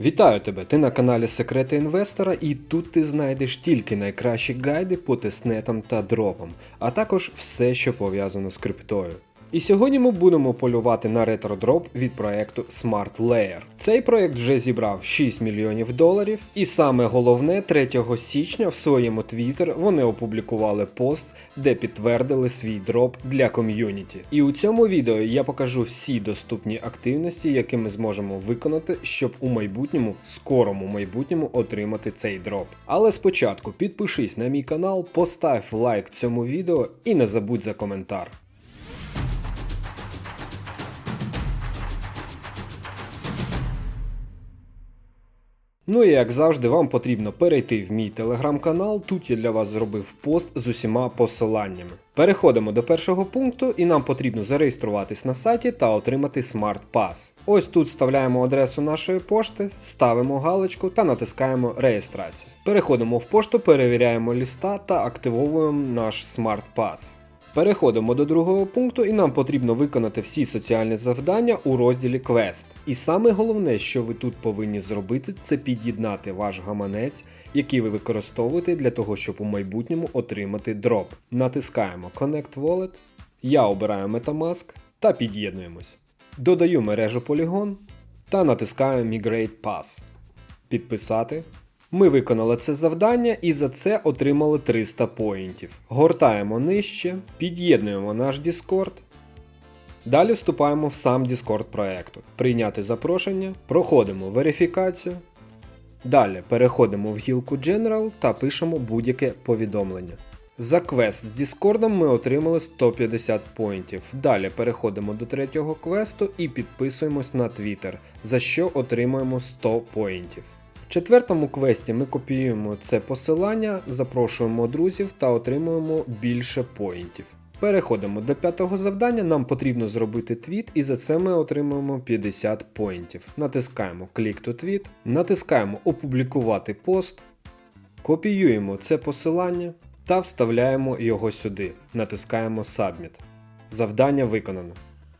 Вітаю тебе! Ти на каналі Секрети Інвестора, і тут ти знайдеш тільки найкращі гайди по тестнетам та дропам, а також все, що пов'язано з криптою. І сьогодні ми будемо полювати на ретро-дроп від проекту Smart Layer. Цей проект вже зібрав 6 мільйонів доларів, і саме головне, 3 січня в своєму Twitter вони опублікували пост, де підтвердили свій дроп для ком'юніті. І у цьому відео я покажу всі доступні активності, які ми зможемо виконати, щоб у майбутньому, скорому майбутньому, отримати цей дроп. Але спочатку підпишись на мій канал, постав лайк цьому відео і не забудь за коментар. Ну і як завжди, вам потрібно перейти в мій телеграм-канал. Тут я для вас зробив пост з усіма посиланнями. Переходимо до першого пункту, і нам потрібно зареєструватись на сайті та отримати Smart Pass. Ось тут вставляємо адресу нашої пошти, ставимо галочку та натискаємо реєстрація. Переходимо в пошту, перевіряємо ліста та активовуємо наш Smart Pass. Переходимо до другого пункту, і нам потрібно виконати всі соціальні завдання у розділі Квест. І саме головне, що ви тут повинні зробити, це під'єднати ваш гаманець, який ви використовуєте для того, щоб у майбутньому отримати дроп. Натискаємо Connect Wallet, я обираю Metamask та під'єднуємось. Додаю мережу Polygon та натискаю Migrate Pass. Підписати. Ми виконали це завдання і за це отримали 300 поінтів. Гортаємо нижче, під'єднуємо наш Discord. Далі вступаємо в сам Discord проекту. Прийняти запрошення, проходимо верифікацію. Далі переходимо в гілку General та пишемо будь-яке повідомлення. За квест з Discord ми отримали 150 поінтів. Далі переходимо до третього квесту і підписуємось на Twitter, за що отримуємо 100 поінтів. В четвертому квесті ми копіюємо це посилання, запрошуємо друзів та отримуємо більше поінтів. Переходимо до п'ятого завдання, нам потрібно зробити твіт, і за це ми отримуємо 50 поінтів. Натискаємо Click to Tweet, натискаємо Опублікувати пост, копіюємо це посилання та вставляємо його сюди. Натискаємо Submit. Завдання виконано.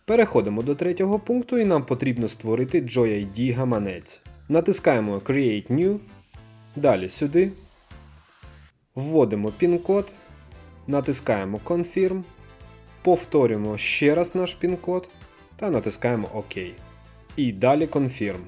Переходимо до третього пункту і нам потрібно створити JoyID гаманець. Натискаємо Create New. Далі сюди. Вводимо пін-код. Натискаємо Confirm. Повторюємо ще раз наш пін-код та натискаємо ОК. І далі Confirm.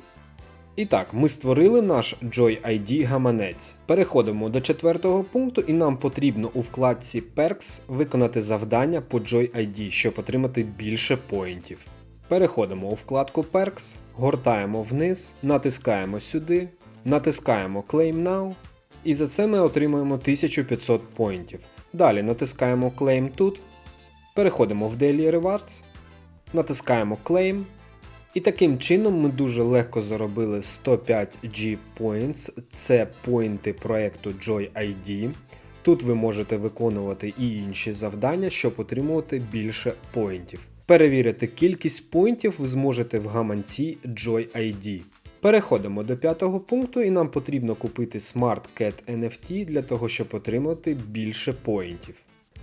І так, ми створили наш JoyID гаманець. Переходимо до четвертого пункту, і нам потрібно у вкладці Perks виконати завдання по JoyID, щоб отримати більше поінтів. Переходимо у вкладку Perks, гортаємо вниз, натискаємо сюди, натискаємо Claim Now, і за це ми отримуємо 1500 поінтів. Далі натискаємо Claim тут, переходимо в Daily Rewards, натискаємо Claim. І таким чином ми дуже легко заробили 105 G Points, це поінти проекту JoyID. Тут ви можете виконувати і інші завдання, щоб отримувати більше поінтів. Перевірити кількість поінтів ви зможете в гаманці JoyID. Переходимо до п'ятого пункту, і нам потрібно купити Smart Cat NFT для того, щоб отримати більше поінтів.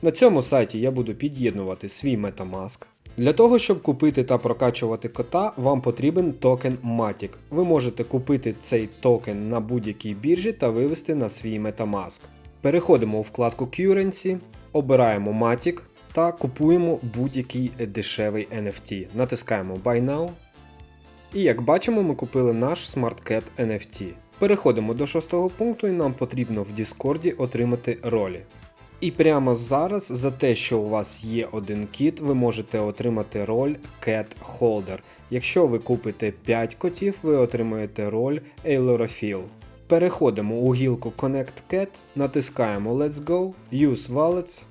На цьому сайті я буду під'єднувати свій Metamask. Для того, щоб купити та прокачувати кота, вам потрібен токен Matic. Ви можете купити цей токен на будь-якій біржі та вивести на свій Metamask. Переходимо у вкладку Currency, обираємо Matic та купуємо будь-який дешевий NFT. Натискаємо Buy Now. І як бачимо, ми купили наш SmartCat NFT. Переходимо до шостого пункту і нам потрібно в Discord отримати ролі. І прямо зараз за те, що у вас є один кіт, ви можете отримати роль Cat Holder. Якщо ви купите 5 котів, ви отримаєте роль Ailerophile. Переходимо у гілку Connect Cat, натискаємо Let's Go, Use Wallets.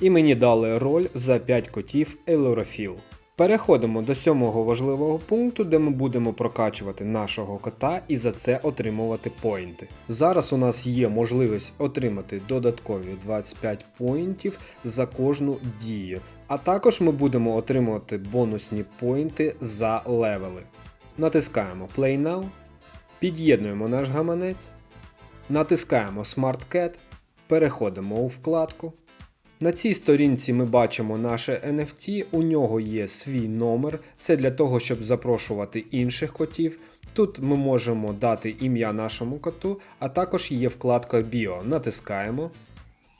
І мені дали роль за 5 котів Ailerophile. Переходимо до сьомого важливого пункту, де ми будемо прокачувати нашого кота і за це отримувати поінти. Зараз у нас є можливість отримати додаткові 25 поінтів за кожну дію, а також ми будемо отримувати бонусні поінти за левели. Натискаємо Play Now, під'єднуємо наш гаманець, натискаємо Smart Cat, переходимо у вкладку. На цій сторінці ми бачимо наше NFT, у нього є свій номер, це для того, щоб запрошувати інших котів. Тут ми можемо дати ім'я нашому коту, а також є вкладка Біо. Натискаємо.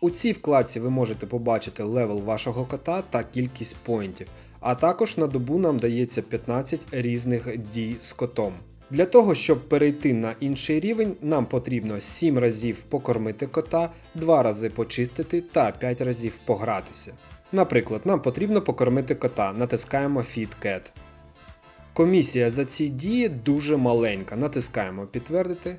У цій вкладці ви можете побачити левел вашого кота та кількість поінтів, а також на добу нам дається 15 різних дій з котом. Для того, щоб перейти на інший рівень, нам потрібно 7 разів покормити кота, 2 рази почистити та 5 разів погратися. Наприклад, нам потрібно покормити кота, натискаємо Feed Cat. Комісія за ці дії дуже маленька. Натискаємо підтвердити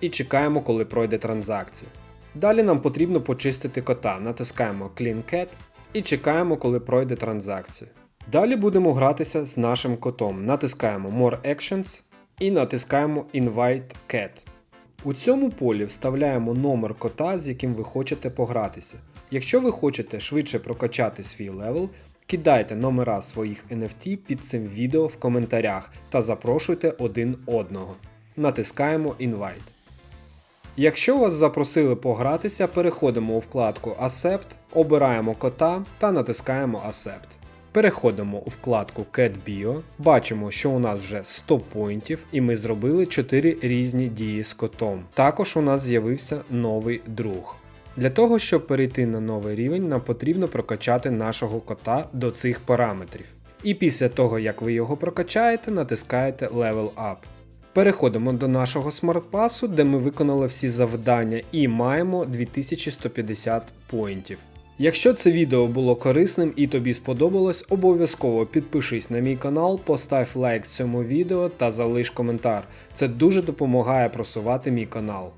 і чекаємо, коли пройде транзакція. Далі нам потрібно почистити кота. Натискаємо Clean Cat і чекаємо, коли пройде транзакція. Далі будемо гратися з нашим котом. Натискаємо More Actions і натискаємо Invite Cat. У цьому полі вставляємо номер кота, з яким ви хочете погратися. Якщо ви хочете швидше прокачати свій левел, кидайте номера своїх NFT під цим відео в коментарях та запрошуйте один одного. Натискаємо Invite. Якщо вас запросили погратися, переходимо у вкладку Accept, обираємо кота та натискаємо Accept. Переходимо у вкладку Cat Bio, бачимо, що у нас вже 100 поінтів, і ми зробили 4 різні дії з котом. Також у нас з'явився новий друг. Для того, щоб перейти на новий рівень, нам потрібно прокачати нашого кота до цих параметрів. І після того, як ви його прокачаєте, натискаєте Level Up. Переходимо до нашого смартпасу, де ми виконали всі завдання і маємо 2150 поінтів. Якщо це відео було корисним і тобі сподобалось, обов'язково підпишись на мій канал, постав лайк цьому відео та залиш коментар. Це дуже допомагає просувати мій канал.